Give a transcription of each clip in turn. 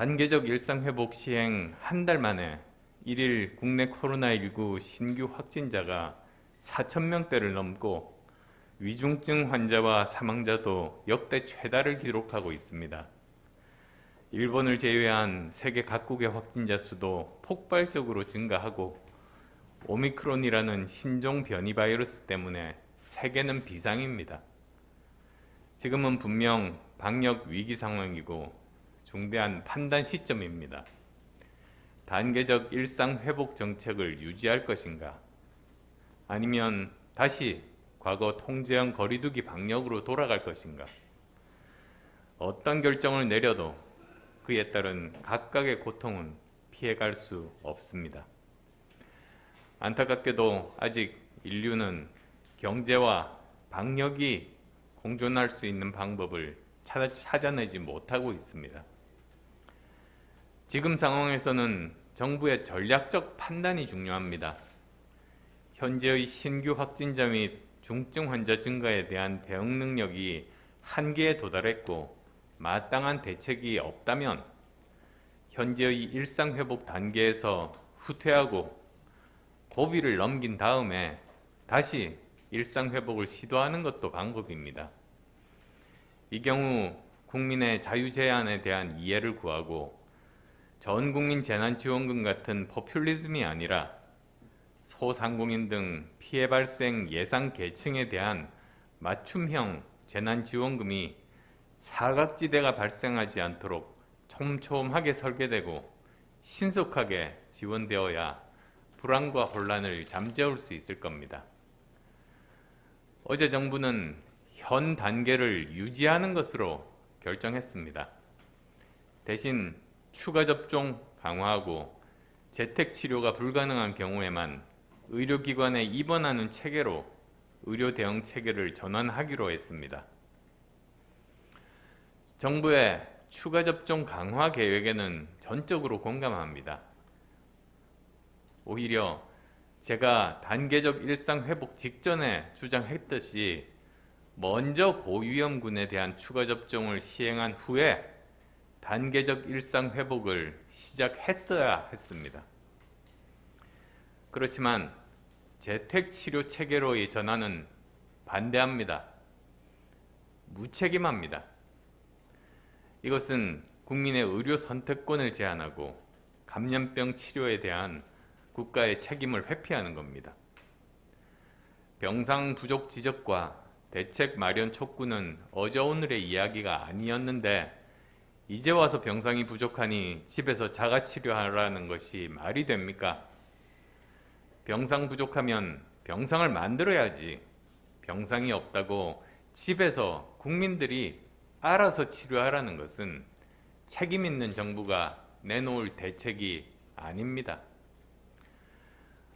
단계적 일상 회복 시행 한 달 만에 일일 국내 코로나19 신규 확진자가 4천 명대를 넘고 위중증 환자와 사망자도 역대 최다를 기록하고 있습니다. 일본을 제외한 세계 각국의 확진자 수도 폭발적으로 증가하고 오미크론이라는 신종 변이 바이러스 때문에 세계는 비상입니다. 지금은 분명 방역 위기 상황이고 중대한 판단 시점입니다. 단계적 일상 회복 정책을 유지할 것인가? 아니면 다시 과거 통제형 거리두기 방역으로 돌아갈 것인가? 어떤 결정을 내려도 그에 따른 각각의 고통은 피해갈 수 없습니다. 안타깝게도 아직 인류는 경제와 방역이 공존할 수 있는 방법을 찾아내지 못하고 있습니다. 지금 상황에서는 정부의 전략적 판단이 중요합니다. 현재의 신규 확진자 및 중증 환자 증가에 대한 대응 능력이 한계에 도달했고 마땅한 대책이 없다면 현재의 일상 회복 단계에서 후퇴하고 고비를 넘긴 다음에 다시 일상 회복을 시도하는 것도 방법입니다. 이 경우 국민의 자유 제한에 대한 이해를 구하고 전 국민 재난지원금 같은 포퓰리즘이 아니라 소상공인 등 피해 발생 예상 계층에 대한 맞춤형 재난지원금이 사각지대가 발생하지 않도록 촘촘하게 설계되고 신속하게 지원되어야 불안과 혼란을 잠재울 수 있을 겁니다. 어제 정부는 현 단계를 유지하는 것으로 결정했습니다. 대신 추가 접종 강화하고 재택 치료가 불가능한 경우에만 의료기관에 입원하는 체계로 의료 대응 체계를 전환하기로 했습니다. 정부의 추가 접종 강화 계획에는 전적으로 공감합니다. 오히려 제가 단계적 일상 회복 직전에 주장했듯이 먼저 고위험군에 대한 추가 접종을 시행한 후에 단계적 일상 회복을 시작했어야 했습니다. 그렇지만 재택 치료 체계로의 전환은 반대합니다. 무책임합니다. 이것은 국민의 의료 선택권을 제한하고 감염병 치료에 대한 국가의 책임을 회피하는 겁니다. 병상 부족 지적과 대책 마련 촉구는 어제 오늘의 이야기가 아니었는데 이제 와서 병상이 부족하니 집에서 자가 치료하라는 것이 말이 됩니까? 병상 부족하면 병상을 만들어야지 병상이 없다고 집에서 국민들이 알아서 치료하라는 것은 책임 있는 정부가 내놓을 대책이 아닙니다.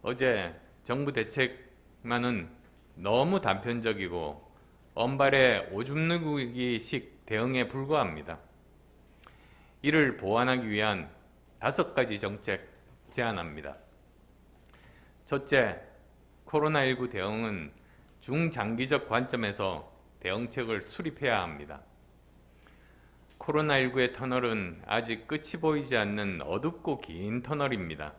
어제 정부 대책만은 너무 단편적이고 언발의 오줌 누기식 대응에 불과합니다. 이를 보완하기 위한 다섯 가지 정책 제안합니다. 첫째, 코로나19 대응은 중장기적 관점에서 대응책을 수립해야 합니다. 코로나19의 터널은 아직 끝이 보이지 않는 어둡고 긴 터널입니다.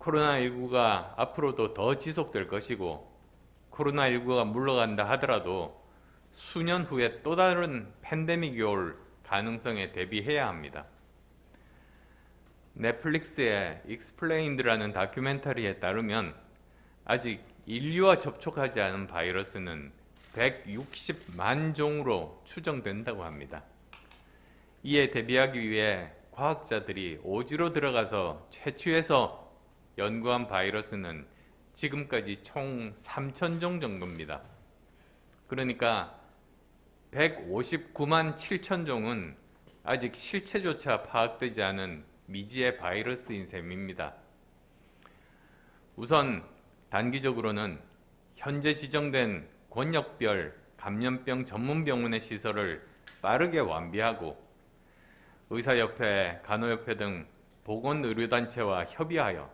코로나19가 앞으로도 더 지속될 것이고 코로나19가 물러간다 하더라도 수년 후에 또 다른 팬데믹이 올 가능성에 대비해야 합니다. 넷플릭스의 익스플레인드라는 다큐멘터리에 따르면 아직 인류와 접촉하지 않은 바이러스는 160만 종으로 추정된다고 합니다. 이에 대비하기 위해 과학자들이 오지로 들어가서 채취해서 연구한 바이러스는 지금까지 총 3천 종 정도입니다. 그러니까 159만 7천 종은 아직 실체조차 파악되지 않은 미지의 바이러스인 셈입니다. 우선 단기적으로는 현재 지정된 권역별 감염병 전문병원의 시설을 빠르게 완비하고 의사협회, 간호협회 등 보건의료단체와 협의하여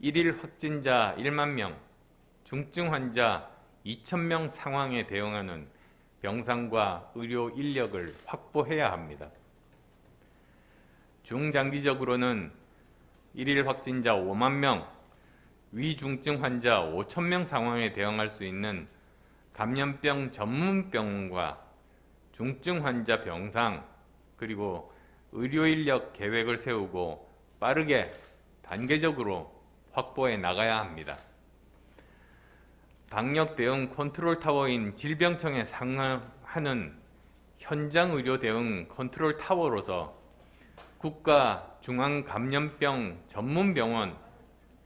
1일 확진자 1만 명, 중증 환자 2천 명 상황에 대응하는 병상과 의료 인력을 확보해야 합니다. 중장기적으로는 일일 확진자 5만 명, 위중증 환자 5천 명 상황에 대응할 수 있는 감염병 전문 병원과 중증 환자 병상 그리고 의료 인력 계획을 세우고 빠르게 단계적으로 확보해 나가야 합니다. 방역 대응 컨트롤 타워인 질병청에 상하는 현장 의료 대응 컨트롤 타워로서 국가 중앙 감염병 전문 병원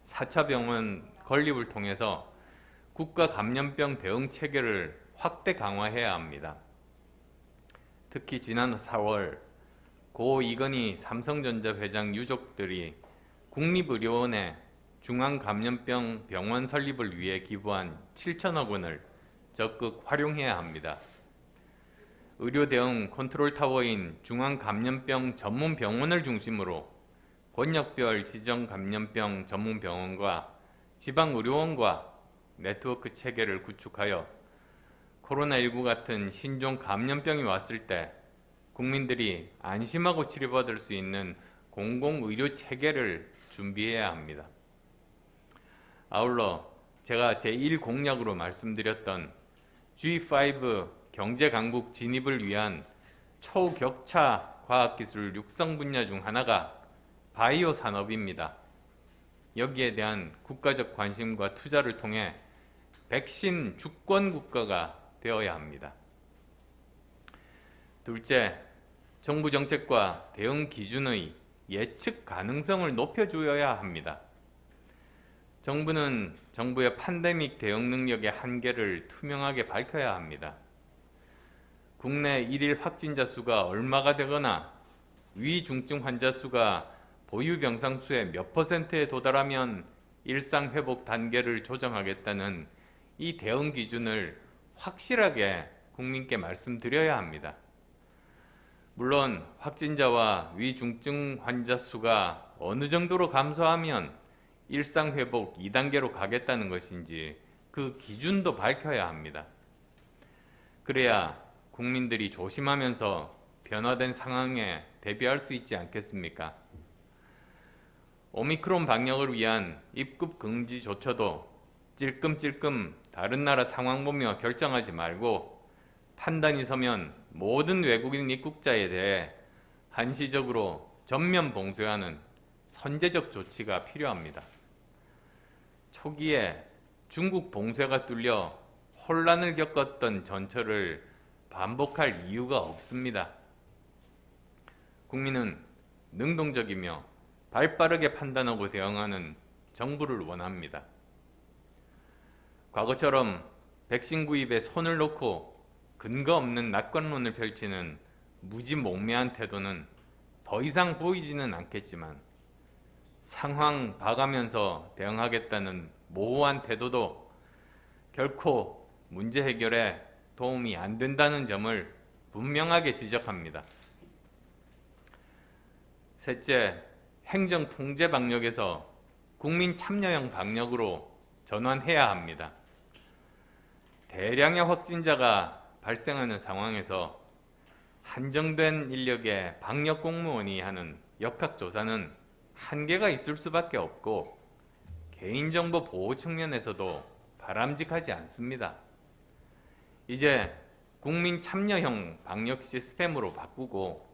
4차 병원 건립을 통해서 국가 감염병 대응 체계를 확대 강화해야 합니다. 특히 지난 4월 고 이건희 삼성전자 회장 유족들이 국립의료원에 중앙감염병 병원 설립을 위해 기부한 7천억 원을 적극 활용해야 합니다. 의료 대응 컨트롤 타워인 중앙감염병 전문 병원을 중심으로 권역별 지정 감염병 전문 병원과 지방 의료원과 네트워크 체계를 구축하여 코로나19 같은 신종 감염병이 왔을 때 국민들이 안심하고 치료받을 수 있는 공공의료 체계를 준비해야 합니다. 아울러 제가 제1 공약으로 말씀드렸던 G5 경제 강국 진입을 위한 초격차 과학기술 육성 분야 중 하나가 바이오 산업입니다. 여기에 대한 국가적 관심과 투자를 통해 백신 주권 국가가 되어야 합니다. 둘째, 정부 정책과 대응 기준의 예측 가능성을 높여주어야 합니다. 정부는 정부의 팬데믹 대응 능력의 한계를 투명하게 밝혀야 합니다. 국내 일일 확진자 수가 얼마가 되거나 위중증 환자 수가 보유 병상 수의 몇 퍼센트에 도달하면 일상 회복 단계를 조정하겠다는 이 대응 기준을 확실하게 국민께 말씀드려야 합니다. 물론 확진자와 위중증 환자 수가 어느 정도로 감소하면 일상 회복 2단계로 가겠다는 것인지 그 기준도 밝혀야 합니다. 그래야 국민들이 조심하면서 변화된 상황에 대비할 수 있지 않겠습니까? 오미크론 방역을 위한 입국 금지 조처도 찔끔찔끔 다른 나라 상황 보며 결정하지 말고 판단이 서면 모든 외국인 입국자에 대해 한시적으로 전면 봉쇄하는 선제적 조치가 필요합니다. 초기에 중국 봉쇄가 뚫려 혼란을 겪었던 전철을 반복할 이유가 없습니다. 국민은 능동적이며 발빠르게 판단하고 대응하는 정부를 원합니다. 과거처럼 백신 구입에 손을 놓고 근거 없는 낙관론을 펼치는 무지몽매한 태도는 더 이상 보이지는 않겠지만 상황 봐가면서 대응하겠다는 모호한 태도도 결코 문제 해결에 도움이 안 된다는 점을 분명하게 지적합니다. 셋째, 행정 통제 방역에서 국민 참여형 방역으로 전환해야 합니다. 대량의 확진자가 발생하는 상황에서 한정된 인력의 방역 공무원이 하는 역학조사는 한계가 있을 수밖에 없고 개인정보 보호 측면에서도 바람직하지 않습니다. 이제 국민 참여형 방역 시스템으로 바꾸고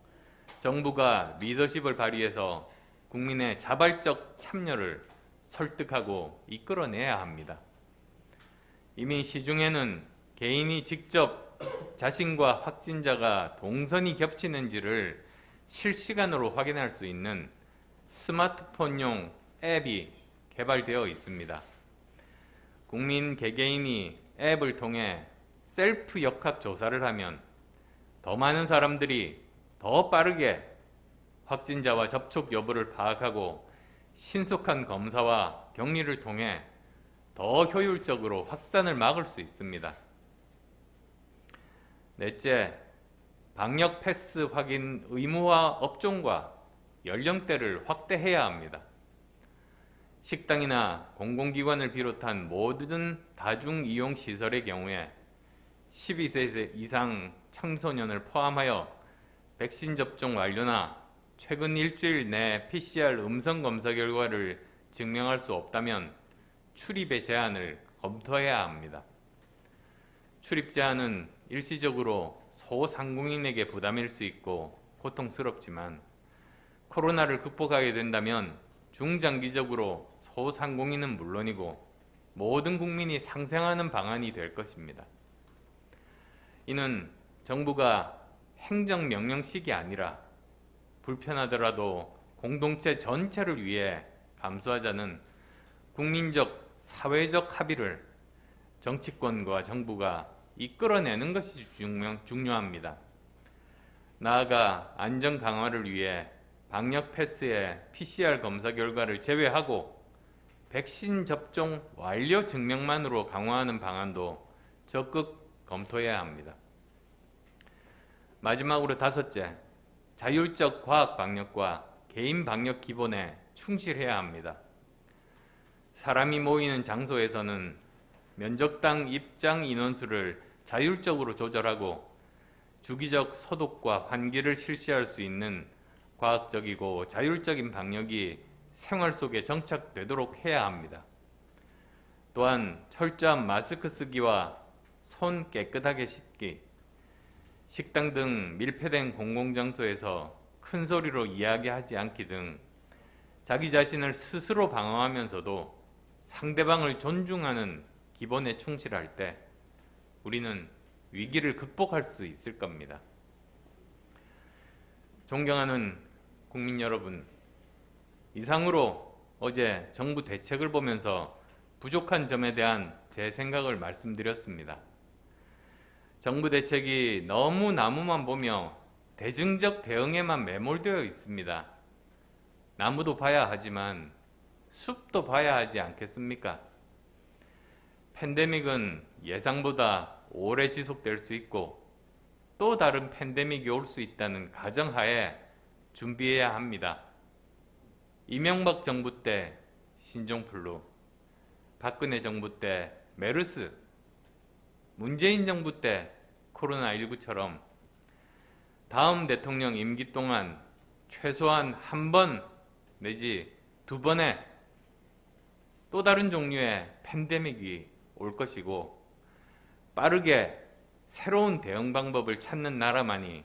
정부가 리더십을 발휘해서 국민의 자발적 참여를 설득하고 이끌어내야 합니다. 이미 시중에는 개인이 직접 자신과 확진자가 동선이 겹치는지를 실시간으로 확인할 수 있는 스마트폰용 앱이 개발되어 있습니다. 국민 개개인이 앱을 통해 셀프 역학 조사를 하면 더 많은 사람들이 더 빠르게 확진자와 접촉 여부를 파악하고 신속한 검사와 격리를 통해 더 효율적으로 확산을 막을 수 있습니다. 넷째, 방역 패스 확인 의무화 업종과 연령대를 확대해야 합니다. 식당이나 공공기관을 비롯한 모든 다중이용 시설의 경우에 12세 이상 청소년을 포함하여 백신 접종 완료나 최근 일주일 내 PCR 음성 검사 결과를 증명할 수 없다면 출입의 제한을 검토해야 합니다. 출입 제한은 일시적으로 소상공인에게 부담일 수 있고 고통스럽지만 코로나를 극복하게 된다면 중장기적으로 소상공인은 물론이고 모든 국민이 상생하는 방안이 될 것입니다. 이는 정부가 행정명령식이 아니라 불편하더라도 공동체 전체를 위해 감수하자는 국민적 사회적 합의를 정치권과 정부가 이끌어내는 것이 중요, 중요합니다. 나아가 안전 강화를 위해 방역 패스에 PCR 검사 결과를 제외하고 백신 접종 완료 증명만으로 강화하는 방안도 적극 검토해야 합니다. 마지막으로 다섯째, 자율적 과학 방역과 개인 방역 기본에 충실해야 합니다. 사람이 모이는 장소에서는 면적당 입장 인원수를 자율적으로 조절하고 주기적 소독과 환기를 실시할 수 있는 과학적이고 자율적인 방역이 생활 속에 정착되도록 해야 합니다. 또한 철저한 마스크 쓰기와 손 깨끗하게 씻기, 식당 등 밀폐된 공공장소에서 큰 소리로 이야기하지 않기 등 자기 자신을 스스로 방어하면서도 상대방을 존중하는 기본에 충실할 때 우리는 위기를 극복할 수 있을 겁니다. 존경하는 국민 여러분, 이상으로 어제 정부 대책을 보면서 부족한 점에 대한 제 생각을 말씀드렸습니다. 정부 대책이 너무 나무만 보며 대증적 대응에만 매몰되어 있습니다. 나무도 봐야 하지만 숲도 봐야 하지 않겠습니까? 팬데믹은 예상보다 오래 지속될 수 있고 또 다른 팬데믹이 올 수 있다는 가정하에 준비해야 합니다. 이명박 정부 때 신종플루, 박근혜 정부 때 메르스, 문재인 정부 때 코로나19처럼 다음 대통령 임기 동안 최소한 한 번 내지 두 번의 또 다른 종류의 팬데믹이 올 것이고 빠르게 새로운 대응 방법을 찾는 나라만이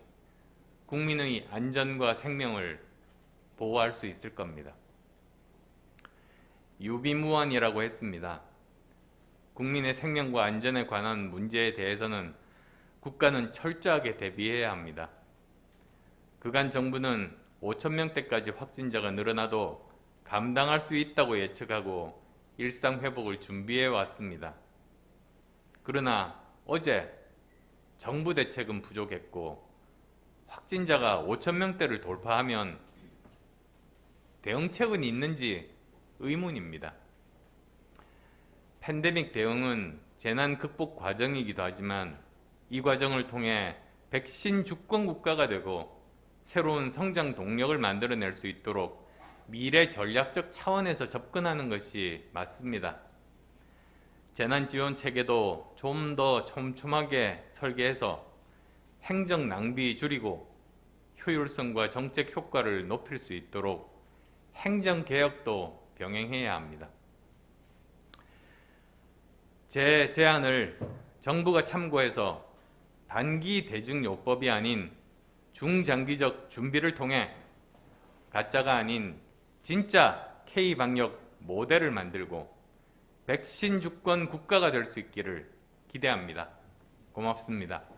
국민의 안전과 생명을 보호할 수 있을 겁니다. 유비무원이라고 했습니다. 국민의 생명과 안전에 관한 문제에 대해서는 국가는 철저하게 대비해야 합니다. 그간 정부는 5천 명대까지 확진자가 늘어나도 감당할 수 있다고 예측하고 일상 회복을 준비해 왔습니다. 그러나 어제 정부 대책은 부족했고 확진자가 5천 명대를 돌파하면 대응책은 있는지 의문입니다. 팬데믹 대응은 재난 극복 과정이기도 하지만 이 과정을 통해 백신 주권 국가가 되고 새로운 성장 동력을 만들어낼 수 있도록 미래 전략적 차원에서 접근하는 것이 맞습니다. 재난 지원 체계도 좀 더 촘촘하게 설계해서 행정 낭비 줄이고 효율성과 정책 효과를 높일 수 있도록 행정 개혁도 병행해야 합니다. 제 제안을 정부가 참고해서 단기 대증요법이 아닌 중장기적 준비를 통해 가짜가 아닌 진짜 K-방역 모델을 만들고 백신 주권 국가가 될 수 있기를 기대합니다. 고맙습니다.